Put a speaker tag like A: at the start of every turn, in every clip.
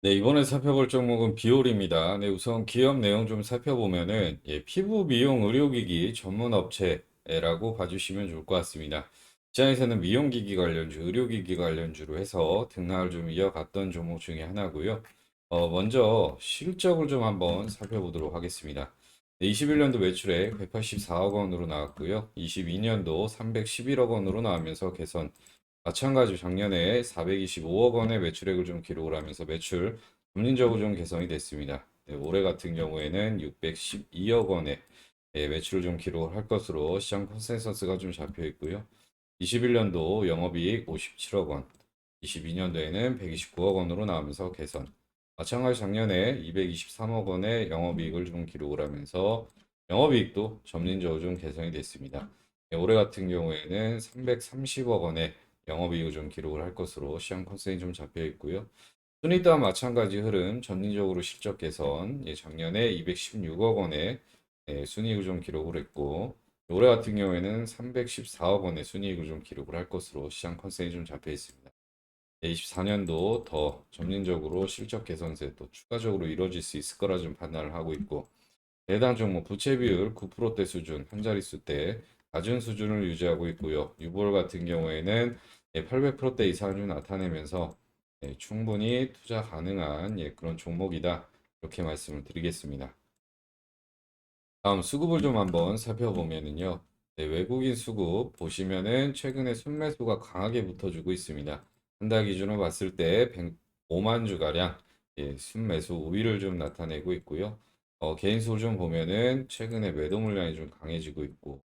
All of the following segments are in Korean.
A: 네, 이번에 살펴볼 종목은 비올입니다. 네, 우선 기업 내용 좀 살펴보면은 예, 피부 미용 의료기기 전문 업체라고 봐주시면 좋을 것 같습니다. 시장에서는 미용기기 관련주, 의료기기 관련주로 해서 등락을 좀 이어갔던 종목 중에 하나고요. 어, 먼저 실적을 좀 한번 살펴보도록 하겠습니다. 네, 21년도 매출액 184억 원으로 나왔고요. 22년도 311억 원으로 나오면서 개선 마찬가지 작년에 425억 원의 매출액을 좀 기록을 하면서 매출 점진적으로 좀 개선이 됐습니다. 네, 올해 같은 경우에는 612억 원의 예, 매출을 좀 기록을 할 것으로 시장 컨센서스가 좀 잡혀 있고요. 21년도 영업이익 57억 원, 22년도에는 129억 원으로 나오면서 개선. 마찬가지 작년에 223억 원의 영업이익을 좀 기록을 하면서 영업이익도 점진적으로 좀 개선이 됐습니다. 네, 올해 같은 경우에는 330억 원의 영업이익을 좀 기록을 할 것으로 시장 컨센이 좀 잡혀 있고요. 또한 마찬가지 흐름, 전진적으로 실적 개선, 예, 작년에 216억 원의 예, 순이익을 좀 기록을 했고, 올해 같은 경우에는 314억 원의 순이익을 좀 기록을 할 것으로 시장 컨센이 좀 잡혀 있습니다. 24년도 더 점진적으로 실적 개선세 또 추가적으로 이루어질 수 있을 거라 좀 판단을 하고 있고, 해당 종목 부채 비율 9%대 수준, 한 자릿수 대 낮은 수준을 유지하고 있고요. 유볼 같은 경우에는 800%대 이상을 좀 나타내면서 예, 충분히 투자 가능한 예, 그런 종목이다. 이렇게 말씀을 드리겠습니다. 다음 수급을 좀 한번 살펴보면은요. 네, 외국인 수급 보시면은 최근에 순매수가 강하게 붙어주고 있습니다. 한 달 기준으로 봤을 때 105만 주가량 예, 순매수 우위를 좀 나타내고 있고요. 어, 개인 수를 좀 보면은 최근에 매도 물량이 좀 강해지고 있고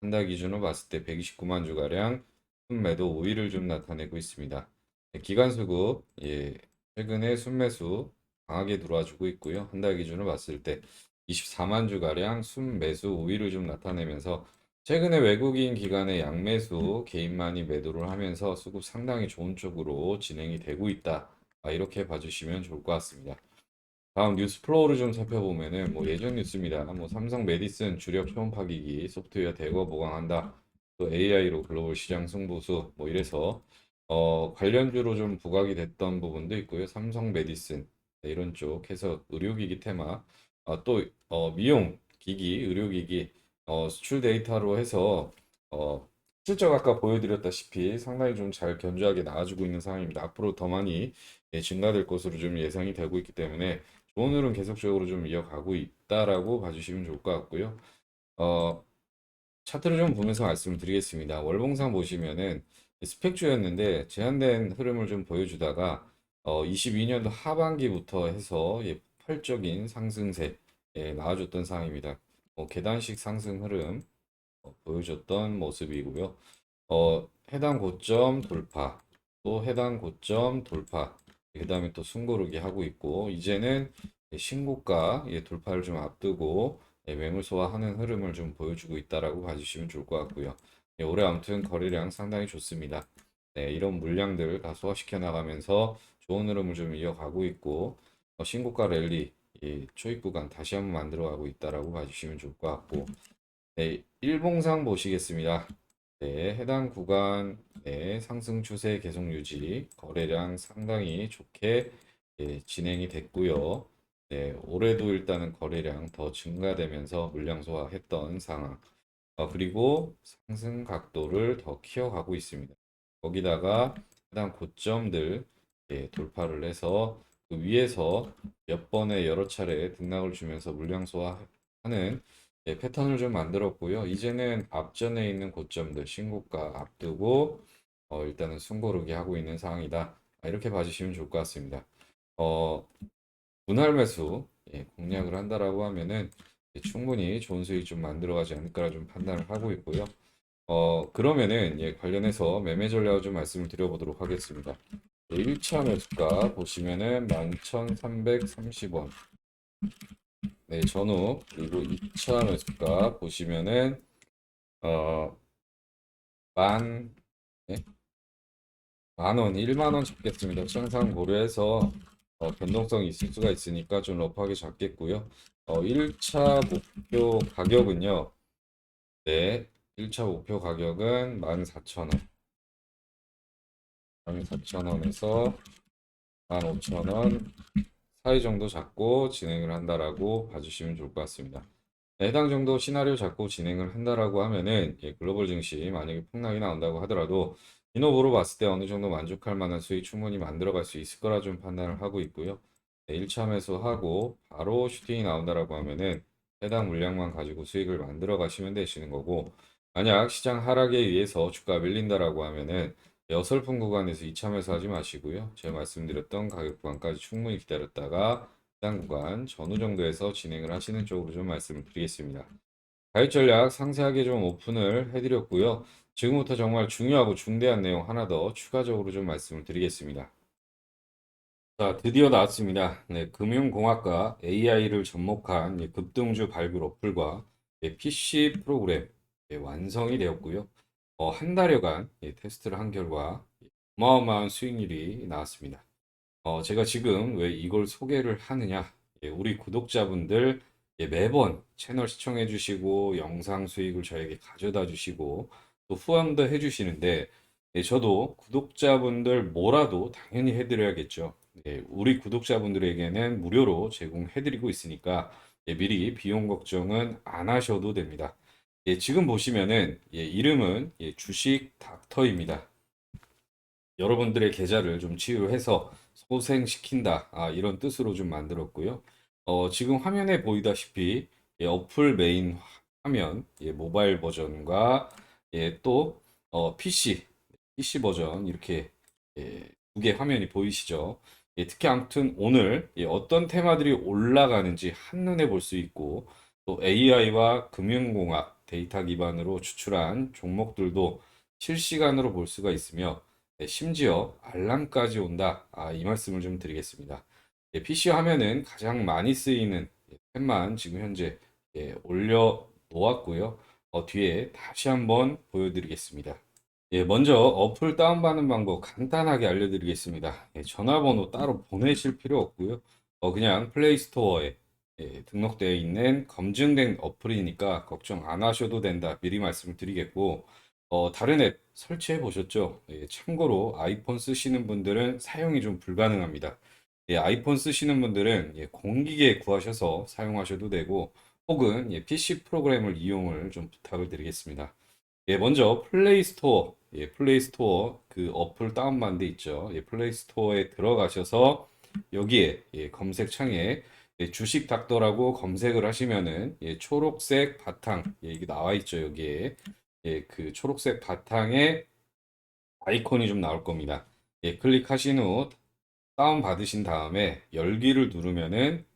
A: 한 달 기준으로 봤을 때 129만 주가량 순매도 우위를 좀 나타내고 있습니다. 네, 기관 수급 예, 최근에 순매수 강하게 들어와주고 있고요. 한 달 기준으로 봤을 때 24만 주 가량 순매수 우위를 좀 나타내면서 최근에 외국인 기관의 양매수 개인만이 매도를 하면서 수급 상당히 좋은 쪽으로 진행이 되고 있다. 아, 이렇게 봐주시면 좋을 것 같습니다. 다음 뉴스 플로우를 좀 살펴보면은 뭐 예전 뉴스입니다. 뭐 삼성 메디슨 주력 초음파 기기 소프트웨어 대거 보강한다. 또 AI로 글로벌 시장 승부수 뭐 이래서 어 관련주로 좀 부각이 됐던 부분도 있고요. 삼성 메디슨 네, 이런 쪽 해서 의료기기 테마 아, 또 어, 미용 기기 의료기기 어, 수출 데이터로 해서 어, 실적 아까 보여드렸다시피 상당히 좀 잘 견조하게 나와주고 있는 상황입니다. 앞으로 더 많이 예, 증가될 것으로 좀 예상이 되고 있기 때문에 좋은 흐름 계속적으로 좀 이어가고 있다라고 봐주시면 좋을 것 같고요. 어, 차트를 좀 보면서 말씀을 드리겠습니다. 월봉상 보시면은 스펙주였는데 제한된 흐름을 좀 보여주다가 어, 22년도 하반기부터 해서 예, 폭발적인 상승세 예, 나와줬던 상황입니다. 어, 계단식 상승 흐름 어, 보여줬던 모습이고요. 어, 해당 고점 돌파, 또 해당 고점 돌파, 그 다음에 또 숨고르기 하고 있고, 이제는 신고가 예, 돌파를 좀 앞두고 예, 매물 소화하는 흐름을 좀 보여주고 있다라고 봐주시면 좋을 것 같고요. 예, 올해 아무튼 거래량 상당히 좋습니다. 네, 이런 물량들 다 소화시켜 나가면서 좋은 흐름을 좀 이어가고 있고, 어, 신고가 랠리 예, 초입 구간 다시 한번 만들어가고 있다라고 봐주시면 좋을 것 같고, 네, 일봉상 보시겠습니다. 네, 해당 구간 네, 상승 추세 계속 유지, 거래량 상당히 좋게 예, 진행이 됐고요. 네, 올해도 일단은 거래량 더 증가되면서 물량 소화했던 상황. 어, 그리고 상승 각도를 더 키워가고 있습니다. 거기다가 해당 고점들 예, 돌파를 해서 그 위에서 몇 번의 여러 차례 등락을 주면서 물량 소화하는 예, 패턴을 좀 만들었고요. 이제는 앞전에 있는 고점들 신고가 앞두고 어, 일단은 숨고르기 하고 있는 상황이다. 아, 이렇게 봐주시면 좋을 것 같습니다. 어, 분할 매수 예, 공략을 한다라고 하면은 예, 충분히 좋은 수익 좀 만들어가지 않을까라 좀 판단을 하고 있고요. 어, 그러면은 예, 관련해서 매매 전략을 좀 말씀을 드려보도록 하겠습니다. 1차 매수가 보시면은 11,330원. 네, 전후 그리고 2차 매수가 보시면은 어, 만, 네? 만 원, 1만 원 잡겠습니다. 항상 고려해서 어, 변동성이 있을 수가 있으니까 좀 러프하게 잡겠고요. 어, 1차 목표 가격은요. 네, 1차 목표 가격은 14,000원. 14,000원에서 15,000원 사이 정도 잡고 진행을 한다라고 봐주시면 좋을 것 같습니다. 네, 해당 정도 시나리오 잡고 진행을 한다라고 하면은 예, 글로벌 증시 만약에 폭락이 나온다고 하더라도 이노브로 봤을 때 어느 정도 만족할 만한 수익 충분히 만들어갈 수 있을 거라 좀 판단을 하고 있고요. 네, 1차 매수하고 바로 슈팅이 나온다라고 하면은 해당 물량만 가지고 수익을 만들어 가시면 되시는 거고 만약 시장 하락에 의해서 주가 밀린다라고 하면은 어설픈 구간에서 2차 매수하지 마시고요. 제가 말씀드렸던 가격 구간까지 충분히 기다렸다가 해당 구간 전후 정도에서 진행을 하시는 쪽으로 좀 말씀을 드리겠습니다. 가입 전략 상세하게 좀 오픈을 해드렸고요. 지금부터 정말 중요하고 중대한 내용 하나 더 추가적으로 좀 말씀을 드리겠습니다. 자, 드디어 나왔습니다. 네, 금융공학과 AI를 접목한 예, 급등주 발굴 어플과 예, PC 프로그램 예, 완성이 되었고요. 어, 한 달여간 예, 테스트를 한 결과 예, 어마어마한 수익률이 나왔습니다. 어, 제가 지금 왜 이걸 소개를 하느냐? 예, 우리 구독자분들 예, 매번 채널 시청해 주시고 영상 수익을 저에게 가져다 주시고 또 후원도 해 주시는데 예, 저도 구독자분들 뭐라도 당연히 해드려야겠죠. 예, 우리 구독자분들에게는 무료로 제공해 드리고 있으니까 예, 미리 비용 걱정은 안 하셔도 됩니다. 예, 지금 보시면은 예, 이름은 예, 주식 닥터입니다. 여러분들의 계좌를 좀 치유해서 소생시킨다. 아, 이런 뜻으로 좀 만들었고요. 어, 지금 화면에 보이다시피 예, 어플 메인 화면, 예, 모바일 버전과 예, 또 어, PC, PC 버전 이렇게 예, 두개 화면이 보이시죠? 예, 특히 아무튼 오늘 예, 어떤 테마들이 올라가는지 한눈에 볼 수 있고 또 AI와 금융공학 데이터 기반으로 추출한 종목들도 실시간으로 볼 수가 있으며 네, 심지어 알람까지 온다. 아, 이 말씀을 좀 드리겠습니다. 예, PC 화면은 가장 많이 쓰이는 예, 탭만 지금 현재 예, 올려 놓았고요. 어, 뒤에 다시 한번 보여드리겠습니다. 예, 먼저 어플 다운받는 방법 간단하게 알려드리겠습니다. 예, 전화번호 따로 보내실 필요 없고요. 어, 그냥 플레이스토어에 예, 등록되어 있는 검증된 어플이니까 걱정 안 하셔도 된다. 미리 말씀을 드리겠고, 어, 다른 앱 설치해 보셨죠? 예, 참고로 아이폰 쓰시는 분들은 사용이 좀 불가능합니다. 예, 아이폰 쓰시는 분들은 예, 공기계 구하셔서 사용하셔도 되고, 혹은 예, PC 프로그램을 이용을 좀 부탁을 드리겠습니다. 예, 먼저 플레이 스토어, 예, 플레이 스토어 그 어플 다운받은 데 있죠. 예, 플레이 스토어에 들어가셔서 여기에 예, 검색창에 예, 주식 닥터라고 검색을 하시면은 예, 초록색 바탕 예, 이게 나와 있죠 여기에 예, 그 초록색 바탕에 아이콘이 좀 나올 겁니다. 예, 클릭하신 후 다운 받으신 다음에 열기를 누르면은 예,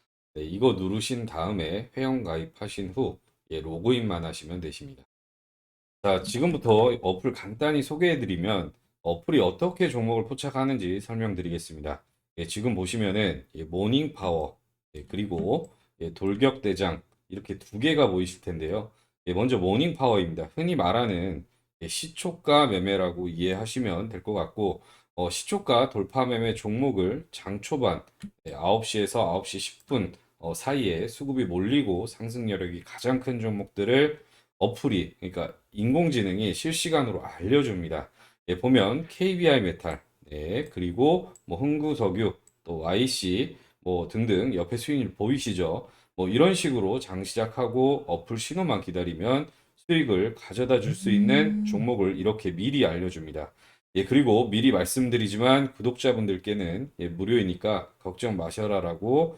A: 네, 이거 누르신 다음에 회원 가입하신 후 예, 로그인만 하시면 되십니다. 자, 지금부터 어플 간단히 소개해 드리면 어플이 어떻게 종목을 포착하는지 설명드리겠습니다. 예, 지금 보시면은 예, 모닝 파워 예, 그리고 예, 돌격 대장 이렇게 두 개가 보이실 텐데요. 예, 먼저 모닝 파워입니다. 흔히 말하는 예, 시초가 매매라고 이해하시면 될 것 같고 어, 시초가 돌파 매매 종목을 장 초반 예, 9시에서 9시 10분 어, 사이에 수급이 몰리고 상승 여력이 가장 큰 종목들을 어플이 그러니까 인공지능이 실시간으로 알려줍니다. 예, 보면 KBI 메탈, 예, 그리고 뭐 흥구석유, 또 YC 뭐 등등 옆에 수익률 보이시죠? 뭐 이런 식으로 장 시작하고 어플 신호만 기다리면 수익을 가져다 줄 수 있는 종목을 이렇게 미리 알려줍니다. 예, 그리고 미리 말씀드리지만 구독자분들께는 예, 무료이니까 걱정 마셔라라고